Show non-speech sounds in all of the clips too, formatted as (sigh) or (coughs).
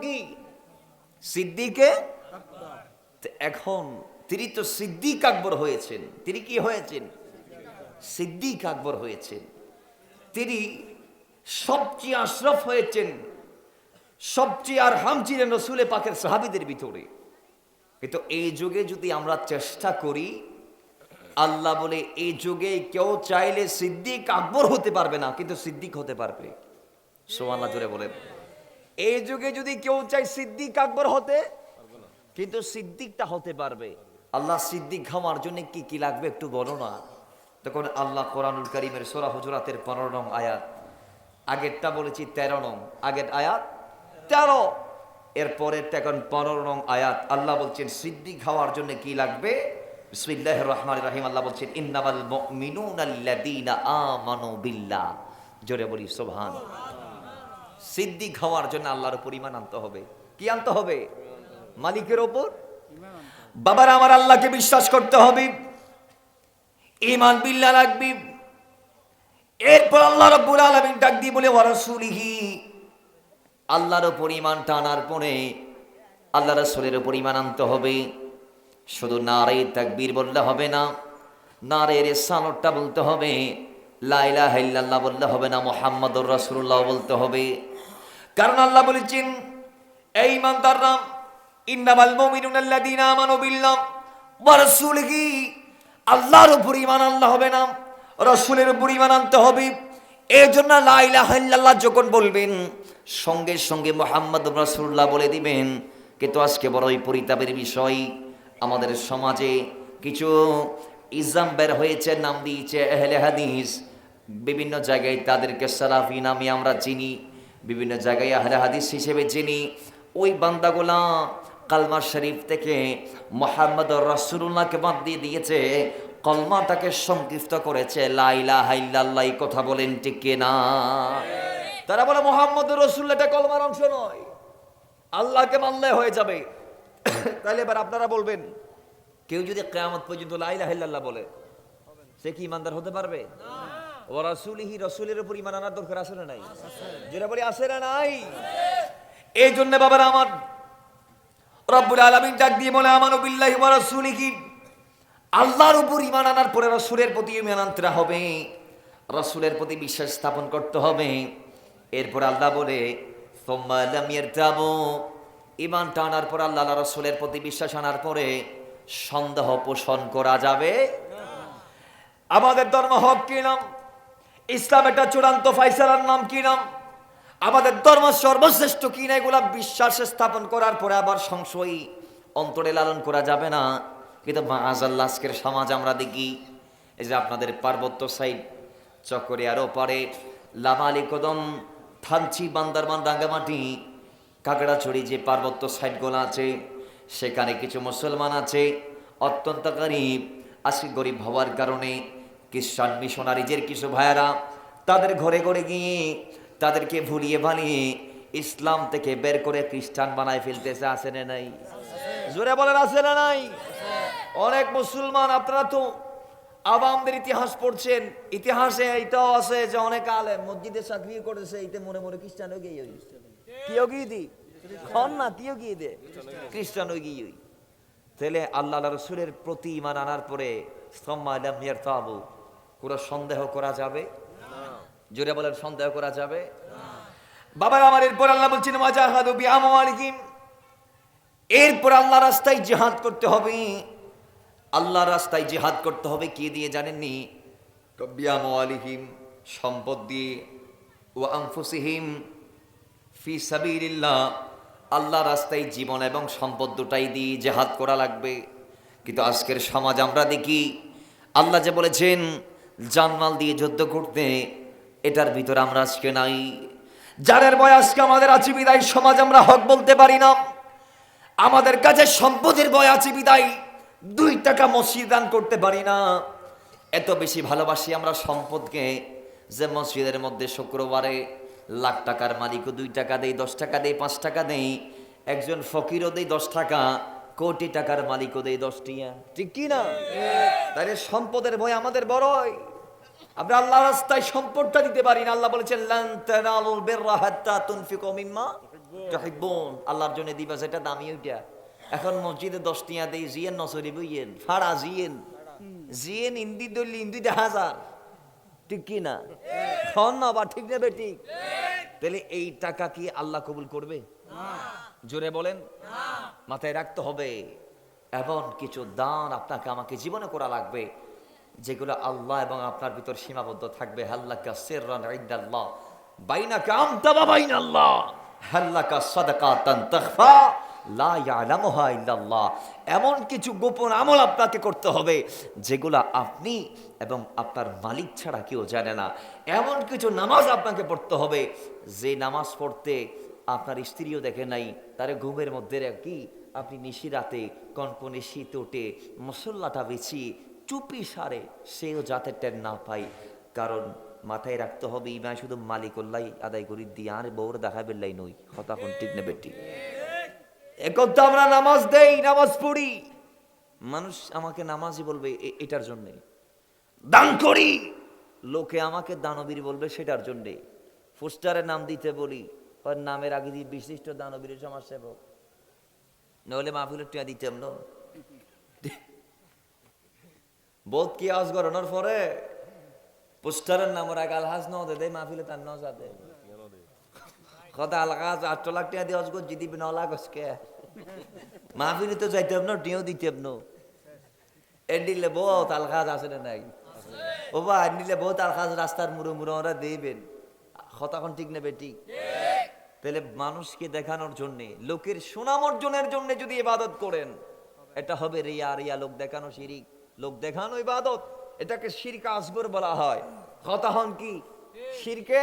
কি? সিদ্দিকে? এখন তিনি তো সিদ্দিক আকবর হয়েছেন। তিনি কি হয়েছেন? সিদ্দিক আকবর হয়েছেন। তিনি সবচেয়ে আশরফ হয়েছেন। সবচেয়ে আর হাম ছিলেন রসুলে পাকের সাহাবিদের ভিতরে। কিন্তু এই যুগে যদি আমরা চেষ্টা করি, আল্লাহ বলে এই যুগে কেউ চাইলে সিদ্দিক আকবর হতে পারবে না, কিন্তু সিদ্দিক হতে পারবে। সোমাল্লা জোরে বলেন। এই যুগে যদি কেউ চাই সিদ্দিক আকবর হতে, কিন্তু সিদ্দিকটা হতে পারবে। আল্লাহ সিদ্দিক হওয়ার জন্য কি কি লাগবে একটু বলো না। তখন আল্লাহ কোরআনুল করিমের সোরা হুজুরাতের পনেরো নং আয়াত, আগেরটা বলেছি তেরো নং, আগের আয়াত তেরো। এর পরেরটা এখন পনেরো নং আয়াত, আল্লাহ বলছেন সিদ্দিক হওয়ার জন্য কি লাগবে? বিসমিল্লাহ রহমান রাহিম, আল্লাহ বলছেন, ইন্নামাল মুমিনুনা আল্লাযীনা আমানু বিল্লাহ। জোরে বলি, সুবহান। সিদ্দিক হওয়ার জন্য আল্লাহর উপর ইমান আনতে হবে। কি আনতে হবে? মালিকের ওপর বাবার, আমার আল্লাহকে বিশ্বাস করতে হবে। ইমান বিল্লাহ রাখবি। এরপর আল্লাহ রব্বুল আলামিন ডাক দিয়ে বলে ওয়ারাসুলিহি আল্লাহর উপর ইমান টানার পরে আল্লাহ রাসূলের উপর ইমান আনতে হবে। শুধু নারে তাকবীর বললে হবে না নারে রেসানটা বলতে হবে। লাইলা হাইল্লাল্লাহ বললে হবে না, মোহাম্মদুর রাসূলুল্লাহ বলতে হবে। কারণ আল্লাহ বলেছেন, এই ইমানদাররা ইন্নামাল মুমিনুনা আল্লাযীনা আমানু বিল্লাহ ওয়া রাসূলিহি। আল্লাহর উপর ঈমান আনলে হবে না, রাসূলের উপর ঈমান আনতে হবে। এই জন্য লা ইলাহা ইল্লাল্লাহ যখন বলবেন, সঙ্গে সঙ্গে মোহাম্মদ রাসূলুল্লাহ বলে দিবেন কিন্তু আজকে বড়ই পরিতাপের বিষয়। আমাদের সমাজে কিছু ইসলাম বের হয়েছে, নাম দিয়েছে এহলে হাদিস। বিভিন্ন জায়গায় তাদেরকে সালাফি নামে আমরা চিনি। বিভিন্ন জায়গায় আহলে হাদিস হিসেবে চিনি ওই বান্দাগুলা কালমা শরীফ থেকে মোহাম্মদ রসুল্লাহকে বাদ দিয়ে দিয়েছে, কলমাটাকে সংক্ষিপ্ত করেছে লাইলা হাইল্লাল্লাহ কথা বলেন ঠিক না? তারা বলে মোহাম্মদ রসুল্লাহটা কলমার অংশ নয়। আল্লাহকে মানলে হয়ে যাবে। (coughs) তাহলে এবার আপনারা বলবেন, কেউ যদি কেয়ামত পর্যন্ত লাইলা হাইল্লাল্লাহ বলে, সে কি ইমানদার হতে পারবে? ও রাসুলিহি, রসুলের উপর ইমান আনার দরকার আছে না নাই? যেটা বলি, আছে না নাই? এই জন্য বাবার আমার রব্বুল আলামিন ডাক দিয়ে বলে, আমানু বিল্লাহি ওয়া রাসূলিহি, আল্লাহর উপর ঈমান আনার পরে রসুলের প্রতি ঈমান আনতে হবে, রসুলের প্রতি বিশ্বাস স্থাপন করতে হবে। এরপর আল্লাহ বলে ঈমান টানার পর আল্লাহ রসুলের প্রতি বিশ্বাস আনার পরে সন্দেহ পোষণ করা যাবে। আমাদের ধর্ম হক কি নাম ইসলাম একটা চূড়ান্ত ফাইসালার নাম কি নাম? আমাদের ধর্ম সর্বশ্রেষ্ঠ কি না এগুলা বিশ্বাস স্থাপন করার পরে আবার সংশয়। অন্তরে লালন করা যাবে না। কিন্তু মাজাল্লা আজকের সমাজ আমরা দেখি, এই যে আপনাদের পার্বত্য সাইড চকরিয়ার ওপারে লামালি কদম থানচি বান্দারবান রাঙ্গামাটি, কাকড়াছড়ি যে পার্বত্য সাইডগুলো আছে, সেখানে কিছু মুসলমান আছে, অত্যন্ত গরিব, আজকে গরিব হওয়ার কারণে খ্রিস্টান মিশনারিজের কিছু ভাইয়ারা, তাদের ঘরে ঘরে গিয়ে তাদেরকে ভুলিয়ে ভালিয়ে ইসলাম থেকে বের করে খ্রিস্টান বানায় ফেলতেছে, আছে না নাই? জোরে বলেন, আছে না নাই? অনেক মুসলমান, আপনারা তো আবামদের ইতিহাস পড়ছেন, ইতিহাসে এটাও আছে যে অনেক আলে মসজিদে চাকরি করেছে, এইতে মনে মনে খ্রিস্টান হয়ে গিয়ে কিও গিয়ে খন না কিও গিয়ে দে? খ্রিস্টান হয়ে গিয়ে তাহলে আল্লাহ রসুলের প্রতি ইমান আনার পরে সম্মায়ার তাবু পুরো সন্দেহ করা যাবে? জোরে বলেন, সন্দেহ করা যাবে? বাবার আমার এরপর আল্লাহ বলছেন এরপর আল্লাহ রাস্তায় জিহাদ করতে হবে। আল্লাহ রাস্তায় জিহাদ করতে হবে, কি দিয়ে জানেননি? বিআমালিহিম সম্পদ দিয়ে। ও আনফুসিহিম, ফি সাবিলিল্লাহ। আল্লাহ রাস্তায় জীবন এবং সম্পদ দুটাই দিয়ে জেহাদ করা লাগবে। কিন্তু আজকের সমাজ আমরা দেখি, আল্লাহ যে বলেছেন জানমাল দিয়ে যুদ্ধ করতে, এটার ভিতরে আমরা আজকে নাই। যাদের বয় আজকে আমাদের আছে বিদায় সমাজ আমরা হক বলতে পারি না। আমাদের কাছে সম্পদের বয় আছে বিদায় দুই টাকা মসজিদ দান করতে পারি না। এত বেশি ভালোবাসি আমরা সম্পদকে যে মসজিদের মধ্যে শুক্রবারে লাখ টাকার মালিকও দুই টাকা দেই দশ টাকা দেই পাঁচ টাকা দেই একজন ফকিরও দেই দশ টাকা। কোটি টাকার মালিকও দেই দশ টিয়া ঠিক কি না? তাহলে সম্পদের ভয় আমাদের বড়ই আমরা আল্লাহ রাস্তায় সম্পদটা দিতে পারি না। আল্লাহ বলেছেন লান তানালুল বিররা হাত্তা তুনফিকু মিম্মা তুহিব্বুন। আল্লাহর জন্য দিবা সেটা দামি ওইটা। এখন মসজিদে দশ টিয়া দেই জিয়েন নসরি বইয়েন ফাড়া জিয়েন। জিয়েন ইন্দি দলি ইন্দি হাজার। ঠিক কি না? খন না বা ঠিক? নেবে ঠিক তাহলে এই টাকা কি আল্লাহ কবুল করবে? জোরে বলেন। মাথায় রাখতে হবে। এমন কিছু দান আপনাকে আমাকে জীবনে করা লাগবে, যেগুলো আল্লাহ এবং আপনার ভিতর সীমাবদ্ধ থাকবে। হাল্লাকা এমন কিছু গোপন আমল আপনাকে করতে হবে, যেগুলো আপনি এবং আপনার মালিক ছাড়া কেউ জানে না। এমন কিছু নামাজ আপনাকে পড়তে হবে, যে নামাজ পড়তে আপনার স্ত্রীও দেখে নাই, তারে ঘুমের মধ্যে কি? আপনি নিশি রাতে কনকনে শীত ওঠে মশল্লাটা বেছি চুপি সারে, সেও যাতে টের না পাই কারণ মাথায় রাখতে হবে ইমা শুধু মালিকল্লাই আদায় করি দিয়ে আর বউর দেখা বেল্লাই নই। হতাখন ঠিক নেবে ঠিক তো আমরা নামাজ দেই, নামাজ পড়ি। মানুষ আমাকে নামাজই বলবে এটার জন্যে। দান করি। লোকে আমাকে দানবীর বলবে, সেটার জন্যে। পোস্টারে নাম দিতে বলি। ওর নামের আগে দিয়ে বিশিষ্ট দানবীর সমাজসেবক। নইলে মাহফিলের টিয়া দিতাম না। বোধ কি আজ গরনের পরে। পোস্টারের নামের আগে আলহাজ ন দে মাহফিলে তার ন যাতে কথা আলহাজ আট লাখ দিয়ে অজগর ন লাখ মাহফিলে তো যাইতাম না দিতাম না। এন্ডিলে বহুত আলহাজ আছে না নাই? ও বা এন্ডিলে বহুত আলহাজ রাস্তার মুড়ো মুড়ো ওরা দেবেন হতাখন ঠিক নেবে ঠিক? তাহলে মানুষকে দেখানোর জন্য, লোকের সুনাম অর্জনের জন্য যদি ইবাদত করেন, এটা হবে রিয়া রিয়া লোক দেখানো শিরিক। লোক দেখানো ইবাদত, এটাকে শিরক আসগর বলা হয়। হতাহন কি? শিরকে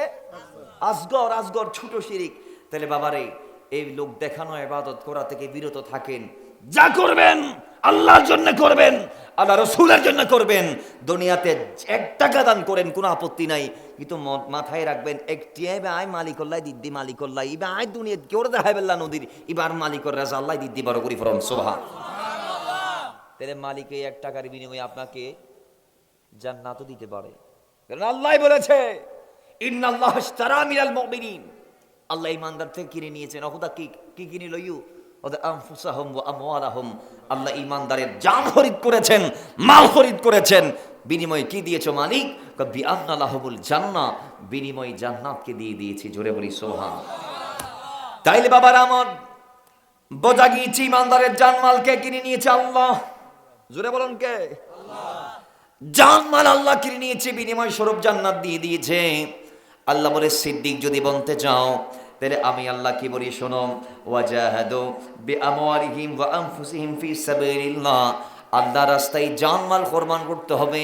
আসগর আসগর ছোট শিরিক। তাহলে বাবারে, এই লোক দেখানো ইবাদত করা থেকে বিরত থাকেন। যা করবেন! আল্লাহর জন্য করবেন আল্লাহ রসুলের জন্য করবেন। দুনিয়াতে এক টাকা দান করেন, কোনো আপত্তি নাই। কিন্তু মাথায় রাখবেন, একটি এবে আয় মালিকল্লাই দিদ্দি মালিকল্লাই ইবে আয় দুনিয়া কেউ দেখাই বেল্লা নদীর? এবার মালিকর রাজা আল্লাহ দিদ্দি বড় করি ফরম সোভা তাহলে মালিক এক টাকার বিনিময়ে আপনাকে জান্নাতও দিতে পারে। কারণ আল্লাহ বলেছে আল্লাহ ইমানদার থেকে কিনে নিয়েছেন। অহুদা, কি কি কিনে লইউ ওদের আনফুসাহুম ওয়া আমওয়ালাহুম। আল্লাহ ইমানদারের জান খরিদ করেছেন, মাল খরিদ করেছেন। বিনিময়ে কি দিয়েছ মালিক? কবি আন্নালাহুল জান্নাহ। বিনিময়ে জান্নাতকে দিয়ে দিয়েছি, জোরে বলি সোহান তাইলে বাবার আমার বোঝা গিয়েছি ইমানদারের জানমালকে কিনে নিয়েছে আল্লাহ। জোরে বলুন কে? জানমাল আল্লাহ কিনে নিয়েছে, বিনিময় স্বরূপ জান্নাত দিয়ে দিয়েছে। আল্লাহ বলে, সিদ্দিক যদি বলতে চাও তাহলে আমি আল্লাহ কি বলি, শোনো আল্লাহ রাস্তায় জানমাল কোরবান করতে হবে।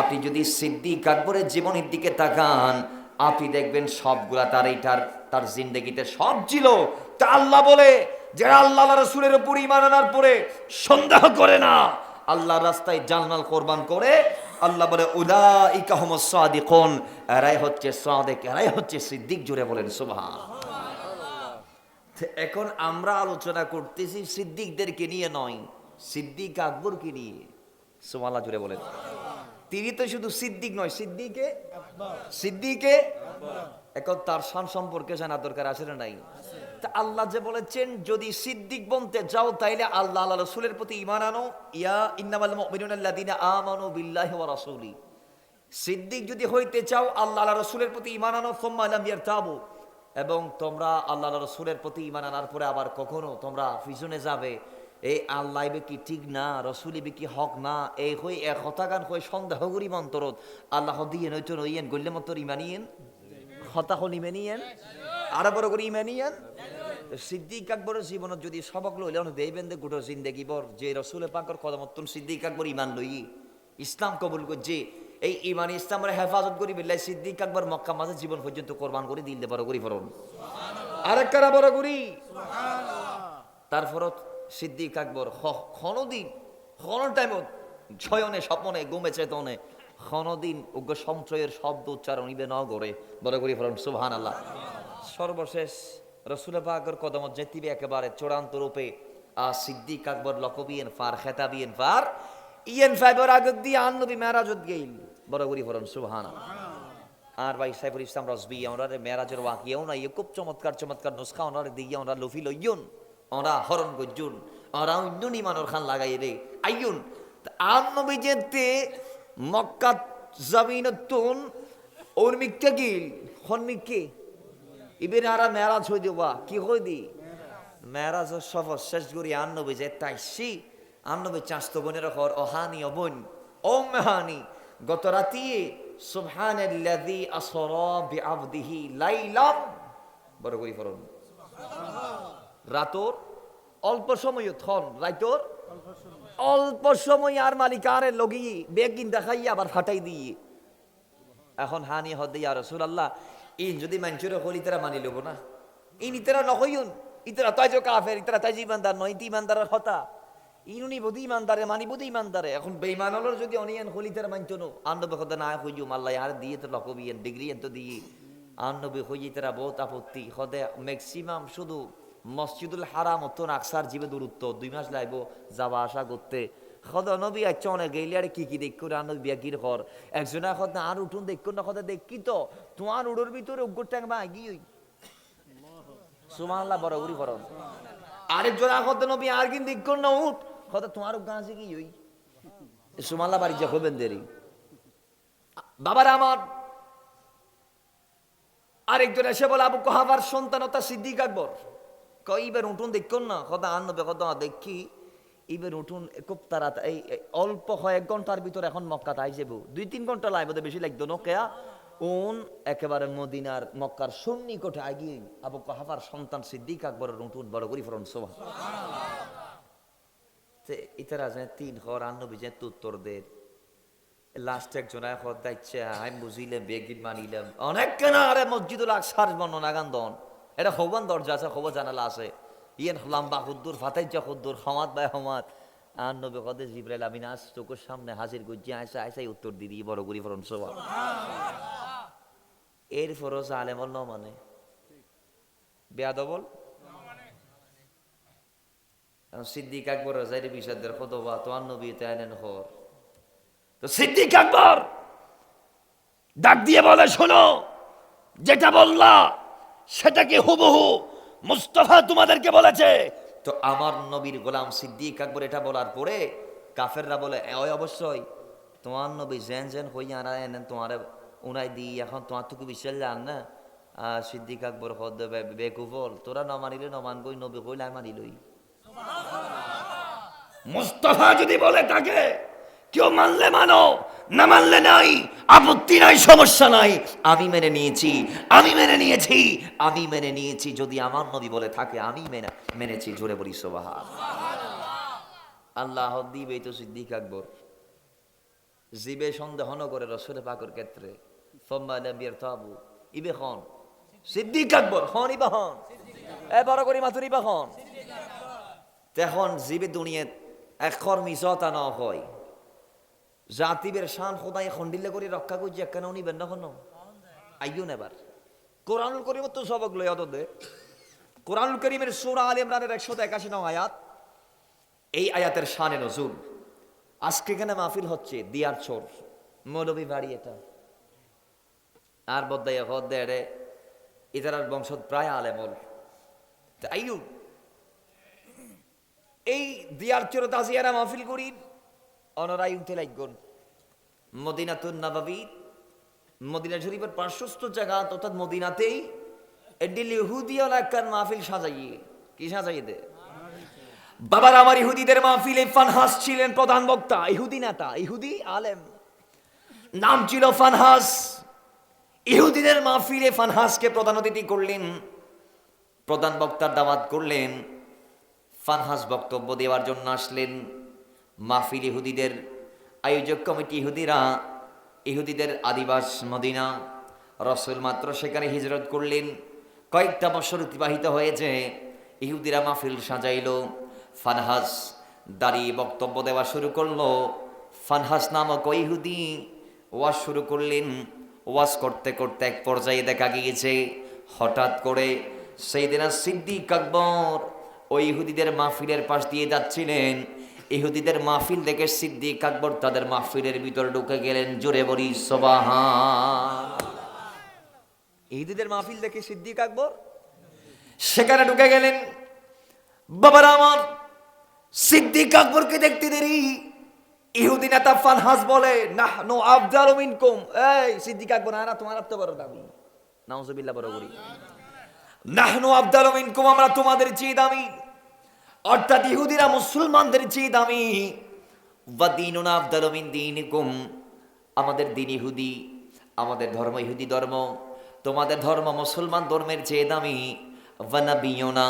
আপনি যদি সিদ্দিক আকবরের জীবনের দিকে তাকান, আপনি দেখবেন সবগুলা তার এইটার, তার জিন্দগিতে সব ছিল। তা আল্লাহ বলে যারা আল্লাহ রসুলের উপর ইমান আনার পরে সন্দেহ করে না। আল্লাহ রাস্তায় জানমাল কোরবান করে আল্লাহ বলে উদা এরাই হচ্ছে সাদেক, এরাই হচ্ছে সিদ্দিক, জুড়ে বলেন সুবহান এখন আমরা আলোচনা করতেছি সিদ্দিকদেরকে নিয়ে নয়, সিদ্দিক আকবরকে নিয়ে। সুমাল্লাহ জুড়ে বলেন। তিনি তো শুধু সিদ্দিক নয়, সিদ্দিকে? সিদ্দিকে? এখন তার শান সম্পর্কে জানা দরকার আছে না নাই? আল্লাহ যে বলেছেন, যদি সিদ্দিক বনতে যাও, তাইলে আল্লাহ আল্লাহ রসুলের প্রতি ইমান আনো। ইয়া ইন্নামাল মুমিনুনা আল্লাযিনা আমানু বিল্লাহি সিদ্দিক যদি হইতে চাও, আল্লাহ আল্লাহ রসুলের প্রতি ইমান আনো। সুম্মা লাম ইয়ারতাবু। এবং তোমরা আল্লাহ রসুলের প্রতি ইমান আনার পরে আবার কখনো তোমরা পিছনে যাবে। এই আল্লাহ কি ঠিক না? রসুলি ইবে কি হক না? এই হই এক হতাগান হয়ে সন্দেহ করি মন্তরত আল্লাহ দিয়ে নয়তো নইয়েন গল্লে মন্তর ইমানিয়েন। হতা হল ইমানিয়েন। আরও বড় করে ইমানিয়েন। সিদ্দিক আকবরের জীবনত যদি সবক লইলে দেবেন দে গোটো জিন্দেগি বর যে রসুলের পাকর কদমত্তন সিদ্দিক আকবর ইমান লই ইসলাম কবুল করছে এই ইমান ইসলামের হেফাজত করি বিল্লাই সিদ্দিক আকবর মক্কা মাঝে জীবন পর্যন্ত কোরবান করে দিল বড় করি ফরন আরেকটা বড় করি? তারপর সিদ্দিক আকবর ক্ষণদিন ক্ষণ টাইমত ছয়নে স্বপনে গুমে চেতনে ক্ষণদিন উগ্র সঞ্চয়ের শব্দ উচ্চারণ ইবে ন করে বড় করি ফরন সুবহান আল্লাহ সর্বশেষ রসুল পাকর কদম যেতিবে একেবারে চূড়ান্ত রূপে, আ সিদ্দিক আকবর লকবিয়েন ফার খেতাবিয়েন ফার ইয়েন ফাইবার আগত দিয়ে আন্নবী মেরাজত গেইল। বড় করি সুবহান আল্লাহ আর ভাই সাইফুল ইসলাম রসবি, ওনারে মেরাজের ওয়াকিয়া ওনা ইয়ে খুব চমৎকার চমৎকার নুসখা, ওনারে দিয়ে ওনারা লুফি লইয়ুন ওরা হরণ গজ্জুন ওরা অন্যনি মানর খান লাগাই রে, আইয়ুন। আর নবী যেতে মক্কা জমিনতুন ওর মিক্কা গিল হন মিক্কে ইবের আরা মেরাজ হই দিবা কি হই দি মেরাজ সফর শেষ করি আন্নবে যে তাই সি, আন্নবে চাস্ত বোনের ঘর, অহানি অবন ও মেহানি গত রাতি, সুবহানাল্লাযী আসরা বিআবদিহি লাইলাম, বড় করি ফরন রাতর, অল্প সময় থন, রাইতর, অল্প সময় আর মালিক আরে লগি, বেগিন দেখাই আবার ফাটাই দিয়ে এখন হানি হদে ইয়া রাসূলুল্লাহ ইন, যদি মানুষের হলি তারা মানি লব না। ইন, ইতারা নহইউন ইতারা তাই কাফের, ইতারা তাই ইমানদার নয়, ইতি ইমানদারের কথা ইনুনি বুধি ইমানদারে, মানি বুধি ইমানদারে। এখন বেইমান হলো যদি অনিয়ান হলি তারা মানতো নো। আন্নবে কথা না হইজু মাল্লাই আর দিয়ে তো লকবিয়ান ডিগ্রি এন তো দিয়ে আন্নবে হইজি তারা বহুত আপত্তি। হদে ম্যাক্সিমাম শুধু মসজিদুল হারাম অত আকসার জীবে দূরত্ব। দুই মাস লাগবো যাওয়া আসা করতে। খদ নবী আচ্ছা অনেক গেলে আর কি কি দেখো না নবী বিয়াকির ঘর। একজনে খদ আর উঠুন দেখো না, খদে দেখি তো। তোমার উড়োর ভিতরে উগ্র ট্যাং বা গি ওই। সুমানলা বড় উড়ি করন আরেকজন খদ নবী আর কিন দেখো না, উঠ। খদ তোমার গাছে কি ওই? সুমানলা বাড়ি যা হবেন দেরি। বাবার আমার। আরেকজন এসে বলে, আবু কহাবার সন্তানতা সিদ্দিক আকবর। কই এবার উঠুন দেখুন না কদা আনবে কদা দেখি। এবার উঠুন খুব তারা এই অল্প কয়েক ঘণ্টার ভিতর এখন মক্কা তাই যাব। দুই তিন ঘণ্টা লাগবে বেশি লাগতো না, কেয়া উন একেবারে মদিনার মক্কার সন্নিকটে আগিয়ে আবু কাহাবার সন্তান সিদ্দিক আকবরের উঠুন বড় করি ফরন সোভা ইতারা যে তিন হর আন্নবি যে উত্তর দের লাস্ট একজন এখন দেখছে আমি বুঝিলাম, বেগিন মানিলাম। অনেক কেন আরে মসজিদুল আকসার বর্ণনা গান্ধন এটা হবান দরজা আছে হব জানালা আছে। ইয়েন লাম্বা হুদ্দুর ফাতাই যা হুদ্দুর হমাদ বাই হমাদ। আর নবে কদে জিব্রাইল আমিন আস চোখের সামনে হাজির গুজি আয়সা আয়সাই উত্তর দিদি বড় গুরি ফরন সবা এর ফরজ আলেমল ন মানে? বেয়াদবল সিদ্দিক আকবর যাইরে বিষাদের খতবা তো নবী তাইনেন হর। তো সিদ্দিক আকবর ডাক দিয়ে বলে শোনো যেটা বললা সেটা কি হুবহু মুস্তফা তোমাদেরকে বলেছে। তো আমার নবীর গোলাম সিদ্দিক আকবর এটা বলার পরে কাফেররা বলে "এ, ওই অবশ্যই। তোমার নবী জেন জেন হই আনা এনেন তোমার উনাই দি এখন তোমার তো বিশ্বাস যান না। সিদ্দিক আকবর হদ বেকুফল তোরা নমানিলে মানিলে ন মানবই নবী আমি মানিলই। মুস্তফা যদি বলে তাকে কেউ মানলে মানো, না মানলে নাই, আপত্তি নাই, সমস্যা নাই। আমি মেনে নিয়েছি, আমি মেনে নিয়েছি, আমি মেনে নিয়েছি, যদি আমার নবী বলে থাকে, আমি মেনে, মেনেছি। জোরে বলি সোবাহা আল্লাহ দিবে তো সিদ্দিক আকবর। জিবে সন্দেহ করে রসুল পাকর ক্ষেত্রে। ইবে খন? সিদ্দিক আকবর হন ইবা হন এ, বড় করি মাথুর ইবা হন তখন জীবে দুনিয়াত এখর মিসতা ন হয়। জাতিবের শান খোদাই খন্ডিলে করে, রক্ষা করছি, একখানে উনি বেন্ন হন আইয়ুন এবার। কোরআনুল করিম তো সবক লয় দে কোরআনুল করিমের সুরা আল ইমরানের একশো একাশি নং আয়াত। এই আয়াতের শানে নজুল। আজকে এখানে মাহফিল হচ্ছে, দিয়ার চোর। মৌলবী বাড়ি এটা। আর বদাই হদ দেড়ে ইতারার বংশ প্রায় আলেমল। আইয়ুন। এই দিয়ার চোর তাজিয়ারা মাহফিল করি অনরাই উঠে লাগন মদিনাতুন নাবাবি, মদিনা শরীফের পার্শ্বস্থ জায়গা অর্থাৎ মদিনাতেই এডিল ইহুদিয়া একখান মাহফিল সাজাইয়ে। কি সাজাইয়ে দে বাবার আমার ইহুদিদের মাহফিলে ফানহাস ছিলেন প্রধান বক্তা, ইহুদি নেতা, ইহুদি আলেম। নাম ছিল ফানহাস। ইহুদিদের মাহফিলে ফানহাসকে প্রধান অতিথি করলেন, প্রধান বক্তার দাওয়াত করলেন, ফানহাস বক্তব্য দেওয়ার জন্য আসলেন। মাহফিল ইহুদিদের, আয়োজক কমিটি ইহুদিরা, ইহুদিদের আদিবাস মদিনা, রসুল মাত্র সেখানে হিজরত করলেন। কয়েকটা বছর অতিবাহিত হয়েছে, ইহুদিরা মাহফিল সাজাইল ফানহাস দাঁড়িয়ে বক্তব্য দেওয়া শুরু করল। ফানহাস নামক ইহুদি ওয়াজ শুরু করলেন। ওয়াজ করতে করতে এক পর্যায়ে দেখা গিয়েছে, হঠাৎ করে সেই দিন সিদ্দিক আকবর ওই ইহুদিদের মাহফিলের পাশ দিয়ে যাচ্ছিলেন। ইহুদিদের মাহফিল দেখে সিদ্দিক আকবর তাদের মাহফিলের ভিতরে ঢুকে গেলেন, জোরে বলি, সবাহান। ইহুদিদের মাহফিল দেখে সিদ্দিক আকবর সেখানে ঢুকে গেলেন। বাবার আমার, সিদ্দিক আকবরকে দেখতে দেরি। ইহুদি নেতা ফানহাস বলে না নো আফজাল মিনকুম। এই, সিদ্দিক আকবর, না তোমার তো বড় দামি। নাউজুবিল্লাহ, বড় করি। নাহনু আফদাল মিনকুম, আমরা তোমাদের চেয়ে দামি। অর্থাৎ ইহুদিরা মুসলমানদের চেয়ে দামি ওয়াদিনুনা আফদাল মিন দীনিকুম। আমাদের দিন ইহুদি, আমাদের ধর্ম ইহুদি ধর্ম, তোমাদের ধর্ম মুসলমান ধর্মের চেয়ে দামি ওয়ানাবিয়ুনা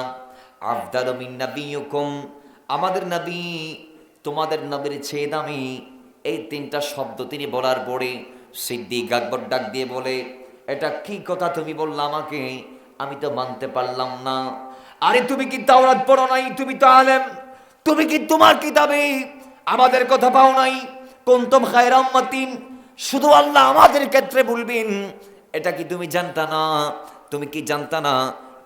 আফদাল মিন নাবিয়ুকুম। আমাদের নবী, তোমাদের নবীর চেয়ে দামি এই তিনটা শব্দ তিনি বলার পরে সিদ্দিক আকবর ডাক দিয়ে বলে, এটা কি কথা তুমি বললা আমাকে? আমি তো মানতে পারলাম না। আরে তুমি কি তাওরাত পড়ো নাই? তুমি তো আলেম। তুমি কি তোমার কিতাবে? আমাদের কথা পাও নাই। কুনতুম খায়রা উম্মাতিন। শুধু আল্লাহ আমাদের ক্ষেত্রে বলবেন এটা কি তুমি জানতা না? তুমি কি জানতা না?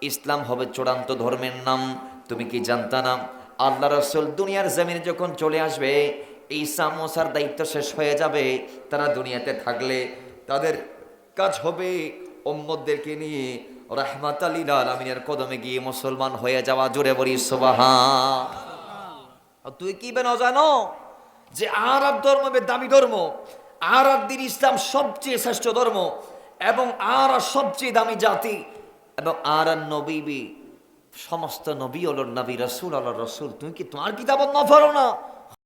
ইসলাম হবে চূড়ান্ত ধর্মের নাম। তুমি কি জানতা না? আল্লাহ রসুল দুনিয়ার জমিনে যখন চলে আসবে, ঈসা মোসার দায়িত্ব শেষ হয়ে যাবে। তারা দুনিয়াতে থাকলে তাদের কাজ হবে ওম্মদদেরকে নিয়ে। রাহমাত আলীল আলমিনের কদমে গিয়ে মুসলমান হয়ে যাওয়া জোরে বলি সোবাহা তুই কি বেন জানো? যে আরব ধর্ম দামি ধর্ম আর দিন ইসলাম সবচেয়ে শ্রেষ্ঠ ধর্ম এবং আর সবচেয়ে দামি জাতি এবং আর নবী সমস্ত নবী হল নবী রসুল আল্লাহ রসুল। তুমি কি তোমার কিতাব না পড়ো না?